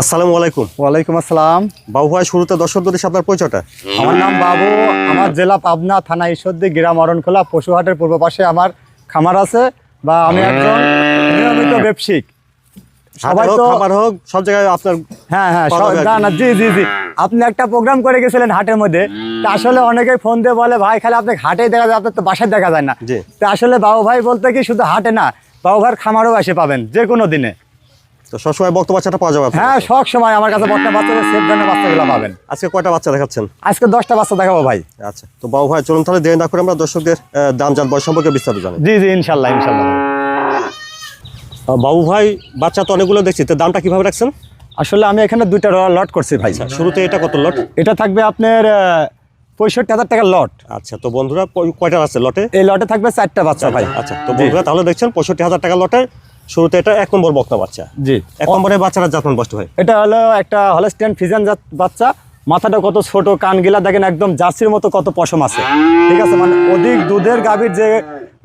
আসসালামু আলাইকুম। ওয়ালাইকুম আসসালাম। বাবু ভাই শুরুতে দর্শকদের সাথে আপনার পরিচয়টা? আমার নাম বাবু আমার জেলা পাবনা থানা ঈশ্বরদী গ্রাম অরণখোলা পশুহাটের পূর্ব পাশে আমার খামার আছে বা আমি একজন নিয়মিত ব্যবসায়িক। সবাই সবাই তো খাবার হোক সব জায়গায় আপনার হ্যাঁ হ্যাঁ না না জি জি জি। আপনি একটা প্রোগ্রাম করে গেছিলেন হাটের মধ্যে। তা আসলে অনেকে ফোন দিয়ে বলে ভাই খালি আপনাকে হাটে দেখা যায় আপনার তো বাসায় দেখা যায় না। তা আসলে বাবু ভাই বলতে কি শুধু হাটে না বাবু ভাইয়ের খামারও এসে পাবেন যে কোনো দিনে। তো সবসময় বক্ত বাচ্চাটা পাওয়া যাবে হ্যাঁ সব সময় আমার কাছে বর্তমান বাচ্চাদের সেফ ধরনের বাচ্চাগুলো পাবেন। আজকে কয়টা বাচ্চা দেখাচ্ছেন? আজকে দশটা বাচ্চা দেখাবো ভাই। আচ্ছা তো বাবু ভাই চলুন তাহলে দেরি না করে আমরা দর্শকদের দাম জাত বয়স সম্পর্কে বিস্তারিত জানি। জি জি ইনশাল্লাহ ইনশাল্লাহ। বাবু ভাই বাচ্চা তো অনেকগুলো দেখছি তো দামটা কীভাবে রাখছেন? আসলে আমি এখানে দুইটা লট করছি ভাই। শুরুতে এটা কত লট এটা থাকবে আপনার পঁয়ষট্টি হাজার টাকার লট আচ্ছা তো বন্ধুরা কয়টা আছে লটে এই লটে থাকবে চারটা বাচ্চা ভাই। আচ্ছা তো বন্ধুরা তাহলে দেখছেন পঁয়ষট্টি হাজার টাকা লটে শুরুতে এটা এক নম্বর বক্তা বাচ্চা। জি। এক নম্বরে বাচ্চারা জাতমান বস্তু হয়। এটা হলো একটা হলস্টিয়ান ফিজান জাত বাচ্চা। মাথাটা কত ছোট কানগিলা দেখেন একদম জার্সির মতো কত পশম আছে। ঠিক আছে মানে অধিক দুধের গাভীর যে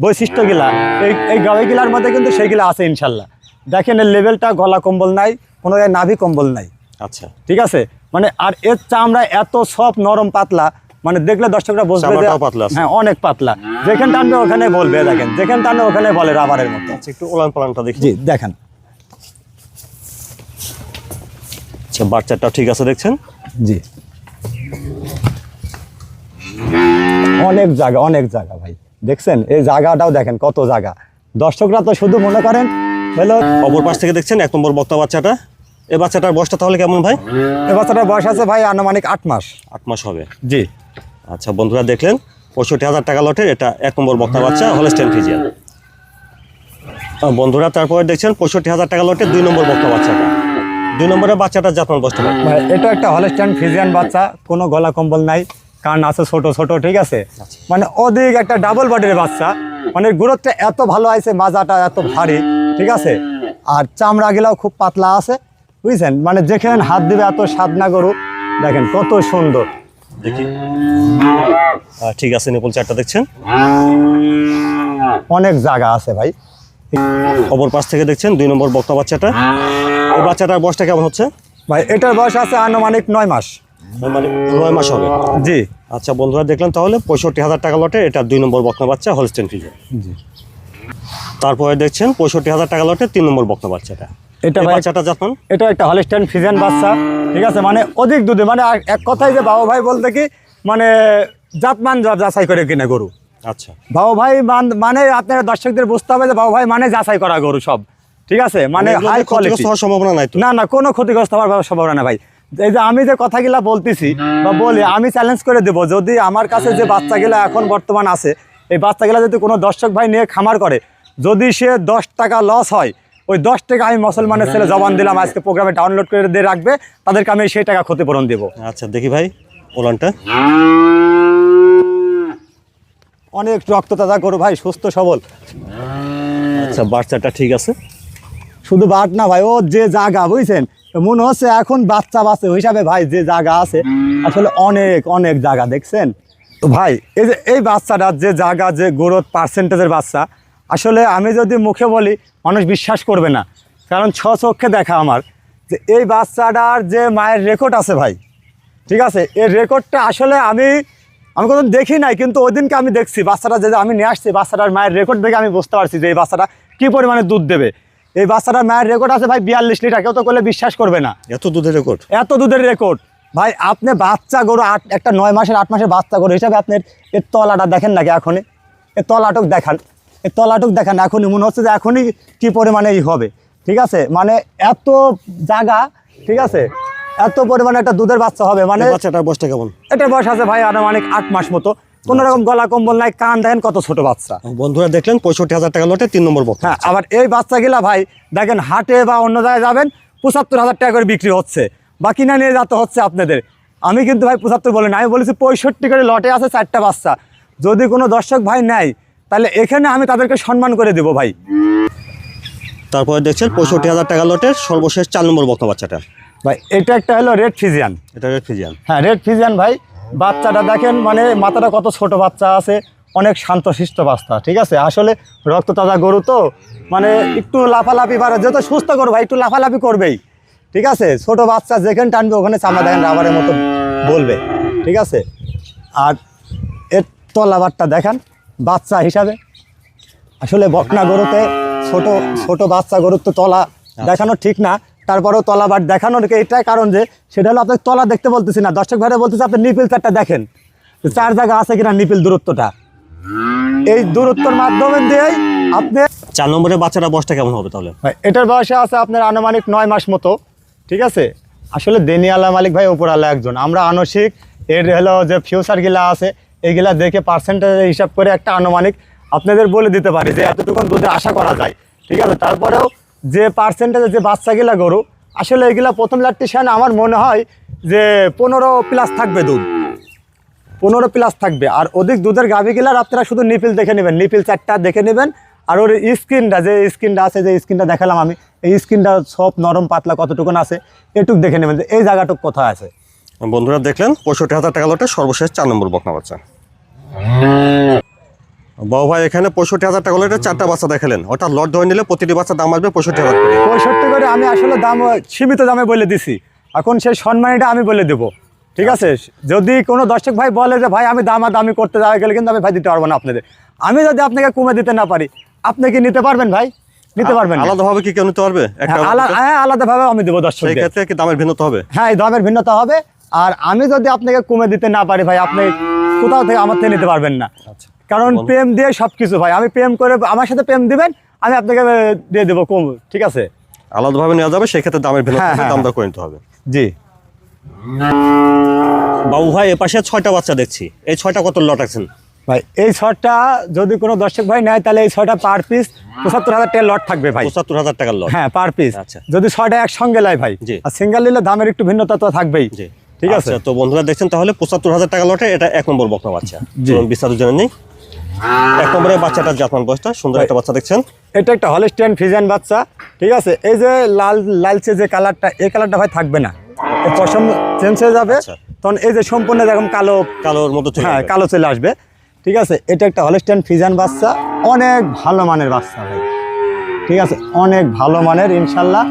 বৈশিষ্ট্যগুলা এই এই গাভীগুলার মধ্যে কিন্তু সেইগুলা আছে ইনশাল্লাহ। দেখেন এর লেভেলটা গলা কম্বল নাই কোনো নাভি কম্বল নাই। আচ্ছা। ঠিক আছে মানে আর এর চামড়া এত সব নরম পাতলা মানে দেখলে দর্শকরা আছে। হ্যাঁ অনেক পাতলা। যেখানে টানবে ওখানে বলবে দেখেন। যেখানে টানবে ওখানে বলে রাবারের মতো। আচ্ছা একটু ওলান পালানটা দেখি। জি দেখেন। আচ্ছা বাচ্চাটাও ঠিক আছে দেখছেন? জি। অনেক জায়গা অনেক জায়গা ভাই। দেখছেন? এই জায়গাটাও দেখেন কত জায়গা। দর্শকরা তো শুধু মনে করেন হলো অপর পাশ থেকে দেখছেন? এক নম্বর বক্তা বাচ্চাটা। এই বাচ্চাটার বয়সটা তাহলে কেমন ভাই? এই বাচ্চাটার বয়স আছে ভাই আনুমানিক আট মাস। আট মাস হবে। জি। আচ্ছা বন্ধুরা দেখলেন পঁয়ষট্টি হাজার টাকা লটের এটা এক নম্বর বক্তা বাচ্চা হলস্টেন ফিজিয়ান বন্ধুরা তারপরে দেখছেন পঁয়ষট্টি হাজার টাকা লটের দুই নম্বর বক্তা বাচ্চাটা। দুই নম্বরের বাচ্চাটা জাতমান বস্তু এটা একটা হলস্টাইন ফিজিয়ান বাচ্চা কোনো গলা কম্বল নাই কান আছে ছোট ছোট ঠিক আছে? মানে অধিক একটা ডাবল বডির বাচ্চা মানে গুরুত্বটা এত ভালো আছে মাজাটা এত ভারী ঠিক আছে? আর চামড়া গিলাও খুব পাতলা আছে বুঝছেন? মানে যেখানে হাত দিবে এত স্বাদ না গরু দেখেন কত সুন্দর। দেখি। ঠিক আছে নিপুল চারটা দেখছেন? অনেক জায়গা আছে ভাই। খবর পাশ থেকে দেখছেন দুই নম্বর বক্তা বাচ্চাটা। এই বাচ্চাটার বয়সটা কেমন হচ্ছে? ভাই এটার বয়স আছে আনুমানিক নয় মাস। মানে নয় মাস হবে। জি। আচ্ছা বন্ধুরা দেখলেন তাহলে পঁয়ষট্টি হাজার টাকা লটে এটা দুই নম্বর বক্তা বাচ্চা হলস্টেন ফিজিয়ান জি। তারপরে দেখছেন পঁয়ষট্টি হাজার টাকা লটে তিন নম্বর বক্তা বাচ্চাটা। এটা বাচ্চাটা জাতমান এটা একটা হলিস্টাইন ফিজেন বাচ্চা। ঠিক আছে? মানে অধিক দুধে মানে এক কথায় যে বাবা ভাই বলতে কি মানে জাতমান যাচাই করে কিনে গরু। আচ্ছা। বাবু ভাই মান- আপনার দর্শকদের বুঝতে হবে যে বাবু ভাই মানে যাচাই করা গরু সব। ঠিক আছে? মানে হাই কোয়ালিটি হওয়ার সম্ভাবনা নাই না না কোনো ক্ষতিগ্রস্ত হওয়ার সম্ভাবনা না ভাই। এই যে আমি যে কথাগুলা বলতেছি বা বলি আমি চ্যালেঞ্জ করে দেবো। যদি আমার কাছে যে বাচ্চাগুলা এখন বর্তমান আছে এই বাচ্চাগুলা যদি কোনো দর্শক ভাই নিয়ে খামার করে যদি সে দশ টাকা লস হয় ওই দশ টাকা আমি মুসলমানের ছেলে জবান দিলাম আজকে প্রোগ্রামে ডাউনলোড করে দিয়ে রাখবে তাদেরকে আমি সেই টাকা ক্ষতিপূরণ দেবো। আচ্ছা দেখি ভাই ওলানটা। অনেক রক্ত তাজা করো ভাই সুস্থ সবল। আচ্ছা বাচ্চাটা ঠিক আছে? শুধু বাট না ভাই ও যে জায়গা বুঝছেন? মনে হচ্ছে এখন বাচ্চা বাচ্চা হিসাবে ভাই যে জায়গা আছে আসলে অনেক অনেক জায়গা দেখছেন? তো ভাই এই যে এই বাচ্চাটার যে জায়গা যে গ্রোথ পার্সেন্টেজের বাচ্চা আসলে আমি যদি মুখে বলি মানুষ বিশ্বাস করবে না। কারণ ছ চক্ষে দেখা আমার যে এই বাচ্চাটার যে মায়ের রেকর্ড আছে ভাই ঠিক আছে? এই রেকর্ডটা আসলে আমি আমি কোনো দেখি নাই কিন্তু ওই দিনকে আমি দেখছি বাচ্চাটা যে আমি নিয়ে আসছি বাচ্চাটার মায়ের রেকর্ড দেখে আমি বুঝতে পারছি যে এই বাচ্চাটা কী পরিমাণে দুধ দেবে। এই বাচ্চাটার মায়ের রেকর্ড আছে ভাই বিয়াল্লিশ লিটার কেউ তো করলে বিশ্বাস করবে না। এত দুধের রেকর্ড এত দুধের রেকর্ড ভাই আপনি বাচ্চা গরু আট একটা নয় মাসের আট মাসের বাচ্চা গরু হিসাবে আপনার এর তলাটা দেখেন নাকি এখনই? এর তলাটক দেখান। তলাটুক দেখান এখনই মনে হচ্ছে যে এখনই কী পরিমাণে ই হবে। ঠিক আছে? মানে এত জায়গা ঠিক আছে? এত পরিমাণে একটা দুধের বাচ্চা হবে মানে বাচ্চাটার বয়সটা কেমন? এটার বয়স আছে ভাই আনুমানিক আট মাস মতো। কোনো রকম গলা কম্বল নাই কান দেখেন কত ছোট বাচ্চা। বন্ধুরা দেখলেন পঁয়ষট্টি হাজার টাকা লটে তিন নম্বর হ্যাঁ আবার এই বাচ্চাগুলা ভাই দেখেন হাটে বা অন্য জায়গায় যাবেন পঁচাত্তর হাজার টাকা করে বিক্রি হচ্ছে। বা কিনা নিয়ে যেতে হচ্ছে আপনাদের। আমি কিন্তু ভাই পঁচাত্তর বলি না আমি বলেছি পঁয়ষট্টি করে লটে আছে চারটা বাচ্চা। যদি কোনো দর্শক ভাই নেয় তাহলে এখানে আমি তাদেরকে সম্মান করে দেবো ভাই। তারপরে দেখছেন পঁয়ষট্টি হাজার টাকা লটের সর্বশেষ চার নম্বর বক্তা বাচ্চাটা। ভাই এটা একটা হলো রেড ফিজিয়ান। এটা রেড ফিজিয়ান। হ্যাঁ রেড ফিজিয়ান ভাই বাচ্চাটা দেখেন মানে মাথাটা কত ছোট বাচ্চা আছে অনেক শান্তশিষ্ট বাচ্চা ঠিক আছে? আসলে রক্ত তাজা গরু তো মানে একটু লাফালাফি পারে যেহেতু সুস্থ গরু ভাই একটু লাফালাফি করবেই ঠিক আছে? ছোট বাচ্চা যেখানে টানবে ওখানে চামড়া দেখেন রাবারের মতো বলবে ঠিক আছে? আর এর তলাবারটা দেখেন বাচ্চা হিসাবে। আসলে বকনা গরুতে ছোট ছোট বাচ্চা গরুর তো তলা দেখানো ঠিক না। তারপরেও তলাবার দেখানোর এটাই কারণ যে সেটা হলো আপনার তলা দেখতে বলতেছি না। দর্শক ভাইরা বলতেছে আপনি নিপিল চারটা দেখেন। চার জায়গা আছে কিনা নিপিল দূরত্বটা? এই দূরত্বর মাধ্যমে দিয়েই আপনি চার নম্বরের বাচ্চাটার বয়সটা কেমন হবে তাহলে? এটার বয়সে আছে আপনার আনুমানিক নয় মাস মতো ঠিক আছে? আসলে দেনিয়ালা মালিক ভাই ওপরালা একজন। আমরা আনসিক এর হলো যে ফিউচারগুলা আছে এইগুলা দেখে পার্সেন্টেজ হিসাব করে একটা আনুমানিক আপনাদের বলে দিতে পারি যে এতটুকু দুধের আশা করা যায়। ঠিক আছে? তারপরেও যে পার্সেন্টেজে যে বাচ্চাগুলা গরু, আসলে এগুলা প্রথম লাট্টিশান আমার মনে হয় যে পনেরো প্লাস থাকবে দুধ। পনেরো প্লাস থাকবে। আর অধিক দুধের গাভি গেলার আপনারা শুধু নিপিল দেখে নেবেন। নিপিল চারটা দেখে নেবেন। আর ওর স্কিনটা, যে স্কিনটা আছে, যে স্কিনটা দেখালাম আমি, এই স্কিনটা সব নরম, পাতলা কতটুকুন আছে, এটুক দেখে নেবেন যে এই জায়গাটুক কোথায় আছে। বন্ধুরা দেখলেন, পঁয়ষট্টি হাজার টাকা লটে সর্বশেষ চার নম্বর বকনা বাচ্চা। বাবু ভাই এখানে পঁয়ষট্টি হাজার টাকা চারটা বাচ্চা দেখালেন। ওটা লট ধরে নিলে প্রতিটি বাচ্চার দাম আসবে পঁয়ষট্টি হাজার করে। পঁয়ষট্টি করে আমি আসলে দাম সীমিত দামে বলে দিছি। এখন সেই সম্মানীটা আমি বলে দেবো। ঠিক আছে? যদি কোনো দর্শক ভাই বলে যে ভাই আমি দামা দামি করতে যাওয়া গেলে কিন্তু আমি ভাই দিতে পারব না আপনাদের। আমি যদি আপনাকে কমে দিতে না পারি আপনি কি নিতে পারবেন ভাই? নিতে পারবেন? আলাদাভাবে কি কেউ নিতে পারবে? হ্যাঁ, হ্যাঁ আলাদাভাবে আমি দেবো দর্শক সেই ক্ষেত্রে কি দামের ভিন্নতা হবে? হ্যাঁ দামের ভিন্নতা হবে। আর আমি যদি আপনাকে কমে দিতে না পারি ভাই আপনি কোথাও থেকে আমার থেকে নিতে পারবেন না। আচ্ছা কারণ প্রেম দিয়ে সব কিছু ভাই আমি প্রেম করে আমার সাথে প্রেম দিবেন আমি আপনাকে দিয়ে দেবো কম ঠিক আছে? আলাদাভাবে নেওয়া যাবে সেই ক্ষেত্রে দামের হ্যাঁ, হবে, হ্যাঁ, দাম দর করে নিতে হবে। জি। বাবু ভাই এ পাশে ছয়টা বাচ্চা দেখছি। এই ছয়টা কত লট আছেন ভাই এই ছটা যদি কোনো দর্শক ভাই নেয় তাহলে এই ছয়টা পার পিস পঁচাত্তর হাজার টাকা লট থাকবে ভাই। পঁচাত্তর হাজার টাকার লট। হ্যাঁ পার পিস। আচ্ছা। যদি ছয়টা একসঙ্গে লাই ভাই জি। আর সিঙ্গেল নিলে দামের একটু ভিন্নতা তো থাকবেই। জি। ঠিক আছে? আচ্ছা, তো বন্ধুরা দেখছেন তাহলে পঁচাত্তর হাজার টাকা লটে এটা এক নম্বর বকনা বাচ্চা বিস্তারিত জেনে নেই। এক নম্বরের বাচ্চাটার জাতমান বয়সটা সুন্দর একটা বাচ্চা দেখছেন। এটা একটা হলিস্টিয়ান ফিজিয়ান বাচ্চা ঠিক আছে? এই যে লাল লালচে যে কালারটা এই কালারটা ভাই থাকবে না। পশম চেঞ্জ হয়ে যাবে। আচ্ছা। তখন এই যে সম্পূর্ণ এরকম কালো কালোর মতো হ্যাঁ কালো চলে আসবে। ঠিক আছে? এটা একটা হলিস্টিয়ান ফিজিয়ান বাচ্চা অনেক ভালো মানের বাচ্চা ভাই। ঠিক আছে? অনেক ভালো মানের ইনশাল্লাহ।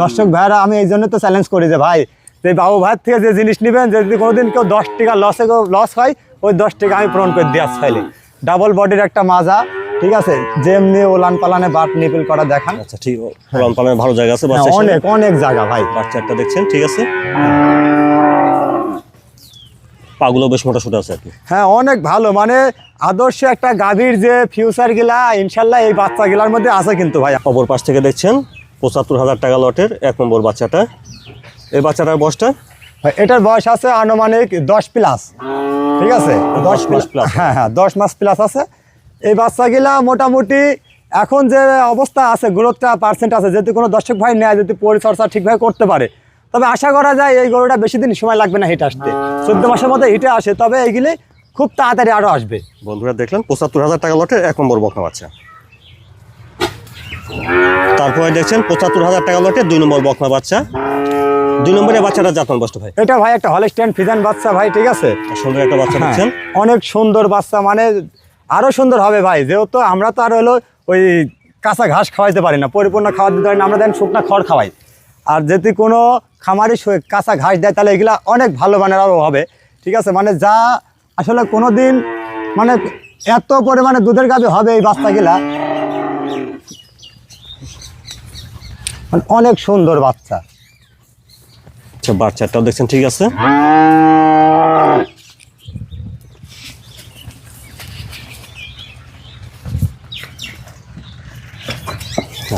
দর্শক ভাইরা আমি এই জন্য তো চ্যালেঞ্জ করি যে ভাই যে বাবু ভাইয়ের থেকে যে জিনিস নেবেন যে যদি কোনোদিন কেউ দশ টাকা লসে লস হয় ওই দশ টাকা আমি পূরণ করে দিয়ে চাইলে ডাবল বডির একটা মাজা ঠিক আছে? যেমনি ওলান পালানে বাট নিপিল করা দেখান। আচ্ছা ঠিক ফলন পালনের ভালো জায়গা আছে হ্যাঁ, অনেক অনেক জায়গা ভাই। বাচ্চাটা দেখছেন ঠিক আছে? পাগুলো বেশ মোটা সোটা আছে আর কি। হ্যাঁ অনেক ভালো। মানে আদর্শ একটা গাভীর যে ফিউচার গিলা ইনশাল্লাহ এই বাচ্চা গিলার মধ্যে আছে কিন্তু ভাই অপর পাশ থেকে দেখছেন পঁচাত্তর হাজার টাকা লটের এক নম্বর বাচ্চাটা। এই বাচ্চাটার বয়সটা? এটার বয়স আছে আনুমানিক দশ প্লাস ঠিক আছে? দশ মাস প্লাস হ্যাঁ হ্যাঁ দশ মাস প্লাস আছে। এই বাচ্চাগুলা মোটামুটি এখন যে অবস্থা আছে গ্রোথটা পার্সেন্ট আছে যদি কোনো দর্শক ভাই নেয় যদি পরিচর্যা ঠিকভাবে করতে পারে তবে আশা করা যায় এই গরুটা বেশি দিন সময় লাগবে না হিট আসতে। চোদ্দ মাসের মধ্যে হিটে আসে তবে এইগুলি খুব তাড়াতাড়ি আরও আসবে। বন্ধুরা দেখলেন পঁচাত্তর হাজার টাকা লটের এক নম্বর বকনা বাচ্চা। তারপরে দেখছেন পঁচাত্তর হাজার টাকা লটের দুই নম্বর বকনা বাচ্চা। দুই নম্বরের বাচ্চাটা জাতমান বয়সটা ভাই। এটা ভাই একটা হলস্টেন ফিজান বাচ্চা ভাই ঠিক আছে? সুন্দর একটা বাচ্চা হ্যাঁ, দেখছেন অনেক সুন্দর বাচ্চা মানে আরও সুন্দর হবে ভাই। যেহেতু আমরা তো আর হলো ওই কাঁচা ঘাস খাওয়াইতে পারি না পরিপূর্ণ খাওয়া দিতে পারি না আমরা দেন শুকনা খড় খাওয়াই। আর যদি কোনো খামারি কাঁচা ঘাস দেয় তাহলে এগুলা অনেক ভালো মানের আরও হবে ঠিক আছে? মানে যা আসলে কোনো দিন মানে এত পরিমাণে দুধের গাভি হবে এই বাচ্চাগুলা। মানে অনেক সুন্দর বাচ্চা। আচ্ছা বাচ্চাটাও দেখছেন ঠিক আছে?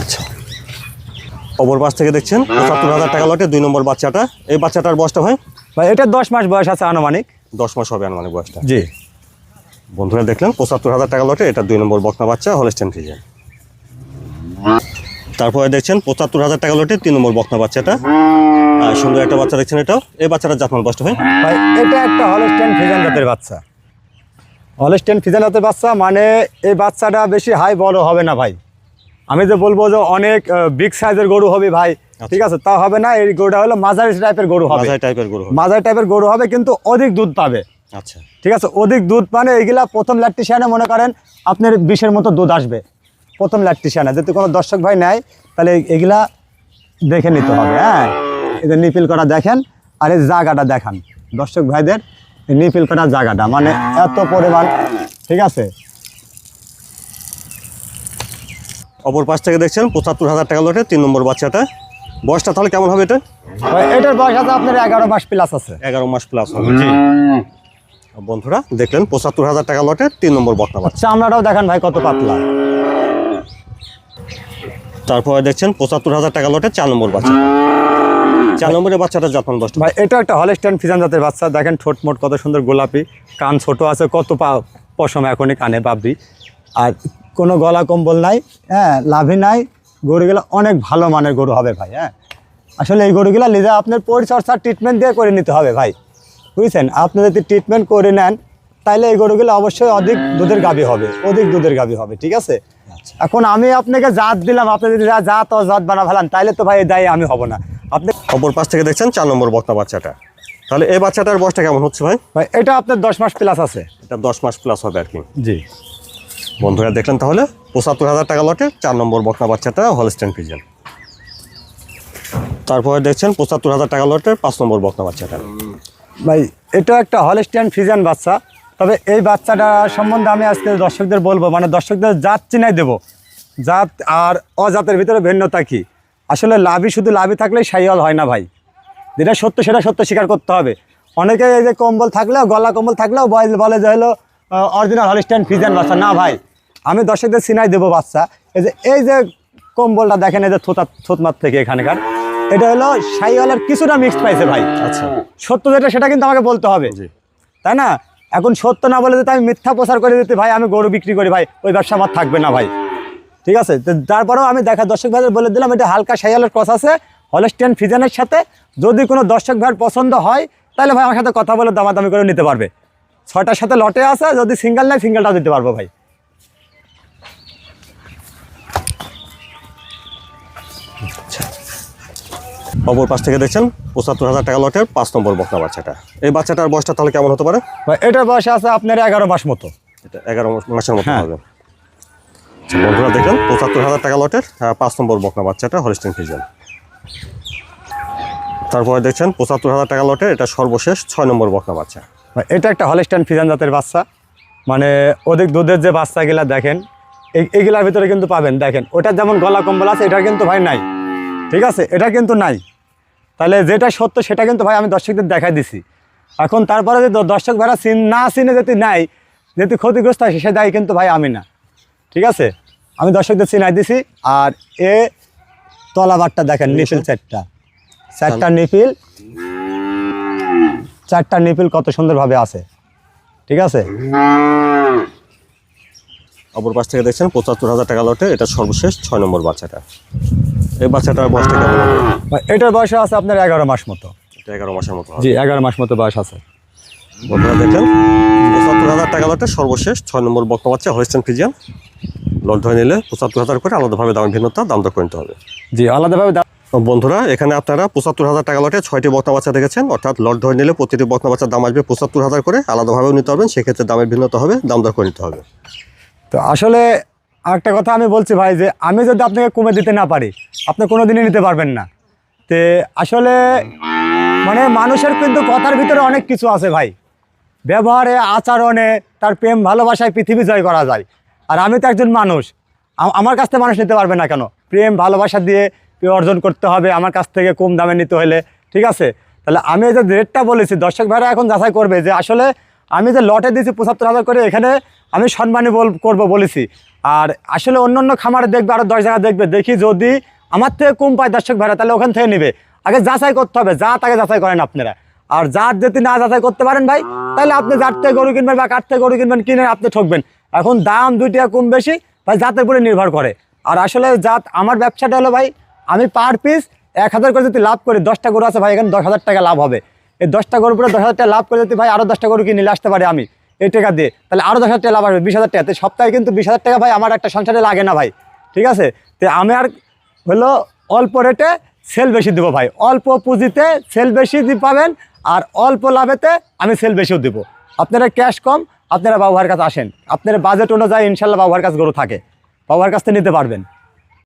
আচ্ছা। অপর পাশ থেকে দেখছেন পঁচাত্তর হাজার টাকা লটে দুই নম্বর বাচ্চাটা। এই বাচ্চাটার বয়সটা ভাই? ভাই এটা দশ মাস বয়স আছে আনুমানিক। দশ মাস হবে আনুমানিক বয়সটা। জি। বন্ধুরা দেখলেন পঁচাত্তর হাজার টাকা লটে এটা দুই নম্বর বকনা বাচ্চা হলস্টেন ফ্রিজেন তারপরে দেখছেন পঁচাত্তর হাজার টাকা লটে তিন নম্বর বকনা বাচ্চাটা। সুন্দর একটা বাচ্চা দেখছেন এটাও। এই বাচ্চাটার জাতমান বয়সটা ভাই? ভাই এটা একটা হলস্টেন ফিজান জাতের বাচ্চা। হলস্টেন ফিজান জাতের বাচ্চা মানে এই বাচ্চাটা বেশি হাই বড় হবে না ভাই। আমি যে বলব যে অনেক বিগ সাইজের গরু হবে ভাই। ঠিক আছে তা হবে না এই গরুটা হলো মাঝারি টাইপের গরু হবে। মাঝারি টাইপের গরু মাঝারি টাইপের গরু হবে কিন্তু অধিক দুধ পাবে। আচ্ছা। ঠিক আছে অধিক দুধ মানে এইগুলা প্রথম ল্যাকটিশিয়ানে মনে করেন আপনার বিশের মতো দুধ আসবে। প্রথম ল্যাকটিশিয়ানে যদি কোনো দর্শক ভাই নেয় তাহলে এগুলা দেখে নিতে হবে হ্যাঁ। যে নিপিল করা দেখেন আর এই জায়গাটা দেখান। দর্শক ভাইদের এই নিপিল করা জায়গাটা মানে এত পরিমাণ ঠিক আছে? অপর পাশ থেকে দেখছেন পঁচাত্তর হাজার টাকা লটে তিন নম্বর বাচ্চাটা। বয়সটা তাহলে কেমন হবে এটা? এটার বয়স আছে আপনার এগারো মাস প্লাস আছে। এগারো মাস প্লাস হবে বন্ধুরা দেখলেন পঁচাত্তর হাজার টাকা লটে তিন নম্বর বকনা বাচ্চা। চামড়াটাও দেখান ভাই কত পাতলা। তারপরে দেখছেন পঁচাত্তর হাজার টাকা লটে চার নম্বর বাচ্চা। চার নম্বরের বাচ্চাটা জাপান বয়সটা ভাই এটা একটা হলস্টাইন ফিজান জাতের বাচ্চা। দেখেন ঠোঁট মোট কত সুন্দর গোলাপি কান ছোট আছে কত পা পশম এখনই কানে পাবি আর কোনো গলা কম্বল নাই হ্যাঁ লাভি নাই। গরুগুলো অনেক ভালো মানের গরু হবে ভাই হ্যাঁ। আসলে এই গরুগুলো নিজে আপনার ট্রিটমেন্ট দিয়ে করে নিতে হবে ভাই। বুঝছেন? আপনি যদি ট্রিটমেন্ট করে নেন তাহলে এই গরুগুলো অবশ্যই অধিক দুধের গাভী হবে অধিক দুধের গাভী হবে ঠিক আছে? এখন আমি আপনাকে জাত দিলাম আপনি যদি জাত ও জাত বানা ফেলান তাহলে তো ভাই দায়ী আমি হব না। আপনি অপর পাশ থেকে দেখছেন চার নম্বর বক্তা বাচ্চাটা। তাহলে এই বাচ্চাটার বয়সটা কেমন হচ্ছে ভাই? ভাই এটা আপনার দশ মাস প্লাস আছে। এটা দশ মাস প্লাস হবে আর কি। জি। বন্ধুরা দেখলেন তাহলে পঁচাত্তর হাজার টাকা লটে চার নম্বর বকনা বাচ্চাটা হলস্টেন ফিজেন তারপরে দেখছেন পঁচাত্তর হাজার টাকা লটের পাঁচ নম্বর বকনা বাচ্চাটা। ভাই এটা একটা হলস্টিয়ান ফিজিয়ান বাচ্চা। তবে এই বাচ্চাটা সম্বন্ধে আমি আজকে দর্শকদের বলব মানে দর্শকদের জাত চিনাই দেবো। জাত আর অজাতের ভিতরে ভিন্নতা কি? আসলে লাভই শুধু লাভই থাকলেই সাইয়াল হয় না ভাই। যেটা সত্য সেটা সত্য স্বীকার করতে হবে। অনেকে এই যে কম্বল থাকলেও গলা কম্বল থাকলেও বলে বলে যে হলো অরিজিনাল হলিস্টাইন ফিজিয়ান বাচ্চা। না ভাই আমি দর্শকদের চিনাই দেবো বাচ্চা। এই যে এই যে কম্বলটা দেখেন এই যে থোতা থোতমাত থেকে এখানকার। এটা হলো সাইওয়ালের কিছুটা মিক্সড পাইছে ভাই। আচ্ছা। সত্য যেটা সেটা কিন্তু আমাকে বলতে হবে। তাই না? এখন সত্য না বলে যদি আমি মিথ্যা প্রচার করে দিতে ভাই আমি গরু বিক্রি করি ভাই ওই ব্যবসা আমার থাকবে না ভাই। ঠিক আছে? তারপরেও আমি দেখা দর্শক ভাইদের বলে দিলাম এটা হালকা সাইয়ালের ক্রস আছে হলস্টিয়ান ফিজানের সাথে। যদি কোনো দর্শক ভাইয়ের পছন্দ হয় তাহলে ভাই আমার সাথে কথা বলে দামাদামি করে নিতে পারবে। ছয়টার সাথে লটে আছে যদি সিঙ্গেল নেয় সিঙ্গেলটাও দিতে পারব ভাই। অপর পাশ থেকে দেখছেন পঁচাত্তর হাজার টাকা লটের পাঁচ নম্বর বকনা বাচ্চাটা। এই বাচ্চাটার বয়সটা তাহলে কেমন হতে পারে? ভাই এটার বয়স আছে আপনার এগারো মাস মতো। এটা এগারো মাসের মতো হ্যাঁ। হবে। আচ্ছা, বন্ধুরা দেখলেন পঁচাত্তর হাজার টাকা লটের পাঁচ নম্বর বকনা বাচ্চাটা হলিস্টেন ফিজেন তারপরে দেখছেন পঁচাত্তর হাজার টাকা লটের এটা সর্বশেষ ছয় নম্বর বকনা বাচ্চা। এটা একটা হলিস্টাইন ফিজান জাতের বাচ্চা। মানে অধিক দুধের যে বাচ্চাগুলা দেখেন এই এইগুলার ভিতরে কিন্তু পাবেন। দেখেন ওটার যেমন গলা কম্বল আছে এটা কিন্তু ভাই নাই। ঠিক আছে? এটা কিন্তু নাই। তাহলে যেটা সত্য সেটা কিন্তু ভাই আমি দর্শকদের দেখাই দিছি। এখন তারপরে দ- দর্শক ভাইরা চিন না চিনে যদি নাই যদি ক্ষতিগ্রস্ত হয় সে দায়ী কিন্তু ভাই আমি না। ঠিক আছে? আমি দর্শকদের চিনাই দিছি আর এ তলাবারটা দেখেন নিপিল। চারটা চারটা নিপিল। চারটা নিপিল কত সুন্দরভাবে আছে। ঠিক আছে? অপর পাশ থেকে দেখছেন পঁচাত্তর হাজার টাকা লটে এটা সর্বশেষ ছয় নম্বর বাচ্চাটা। এই বাচ্চাটার বয়সটা কেমন এটার বয়স আছে আপনার এগারো মাস মতো। এটা এগারো মাসের মতো জি এগারো মাস মতো বয়স আছে। বন্ধুরা দেখেন পঁচাত্তর হাজার টাকা লটে সর্বশেষ ছয় নম্বর বকনা বাচ্চা হলিস্টেন ফিজিয়ান লট ধরে নিলে পঁচাত্তর হাজার করে আলাদাভাবে দামের ভিন্নতা দাম দর করে নিতে হবে। জি আলাদাভাবে দাম বন্ধুরা এখানে আপনারা পঁচাত্তর হাজার টাকা লটে ছয়টি বকনা বাচ্চা দেখেছেন অর্থাৎ লট ধরে নিলে প্রতিটি বকনা বাচ্চার দাম আসবে পঁচাত্তর হাজার করে আলাদাভাবেও নিতে হবে সেক্ষেত্রে দামের ভিন্নতা হবে দাম দর করে নিতে হবে। তো আসলে একটা কথা আমি বলছি ভাই যে আমি যদি আপনাকে কমে দিতে না পারি আপনি কোনো দিনই নিতে পারবেন না। তে আসলে মানে মানুষের কিন্তু কথার ভিতরে অনেক কিছু আছে ভাই। ব্যবহারে, আচরণে তার প্রেম, ভালোবাসায় পৃথিবী জয় করা যায়। আর আমি তো একজন মানুষ। আমার কাছ থেকে মানুষ নিতে পারবে না কেন? প্রেম, ভালোবাসা দিয়ে অর্জন করতে হবে, আমার কাছ থেকে কম দামে নিতে হলে। ঠিক আছে? তাহলে আমি যে রেটটা বলেছি, দর্শক ভাইরা এখন যাচাই করবে যে আসলে আমি যে লটে দিয়েছি পঁচাত্তর হাজার করে, এখানে আমি সম্মানী বল, করব বলেছি। আর আসলে অন্য অন্য খামারে দেখবে আরও দশ জায়গা দেখবে। দেখি যদি আমার থেকে কম পায় দর্শক ভাইরা, তাহলে ওখান থেকে নেবে। আগে যাচাই করতে হবে, যা তাকে যাচাই করেন আপনারা। আর যার যদি না যাচাই করতে পারেন ভাই, তাহলে আপনি থেকে গরু কিনবেন বা থেকে গরু কিনবেন, কিনে আপনি ঠকবেন। এখন দাম দুইটা কম বেশি, ভাই জাতের উপরে নির্ভর করে। আর আসলে জাত, আমার ব্যবসাটা হলো ভাই, আমি পার পিস এক হাজার করে যদি লাভ করি, দশটা গরু আছে ভাই, এখানে দশ হাজার টাকা লাভ হবে। এই দশটা গরুর উপরে দশ হাজার টাকা লাভ করে যদি ভাই আরও দশটা গরু কিনে আসতে পারি আমি, এই টাকা দিয়ে, তাহলে আরও দশ হাজার টাকা লাভ আসবে বিশ হাজার টাকা। তো সপ্তাহে কিন্তু বিশ হাজার টাকা ভাই আমার একটা সংসারে লাগে না ভাই, ঠিক আছে? তো আমি আর হলো অল্প রেটে সেল বেশি দেবো ভাই। অল্প পুঁজিতে সেল বেশি পাবেন আর অল্প লাভেতে আমি সেল বেশিও দেবো। আপনারা ক্যাশ কম, আপনারা বাবুহার কাছে আসেন। আপনারা বাজেট অনুযায়ী ইনশাল্লাহ বাবুহার কাছে গরু থাকে। বাবুহার কাছ থেকে নিতে পারবেন।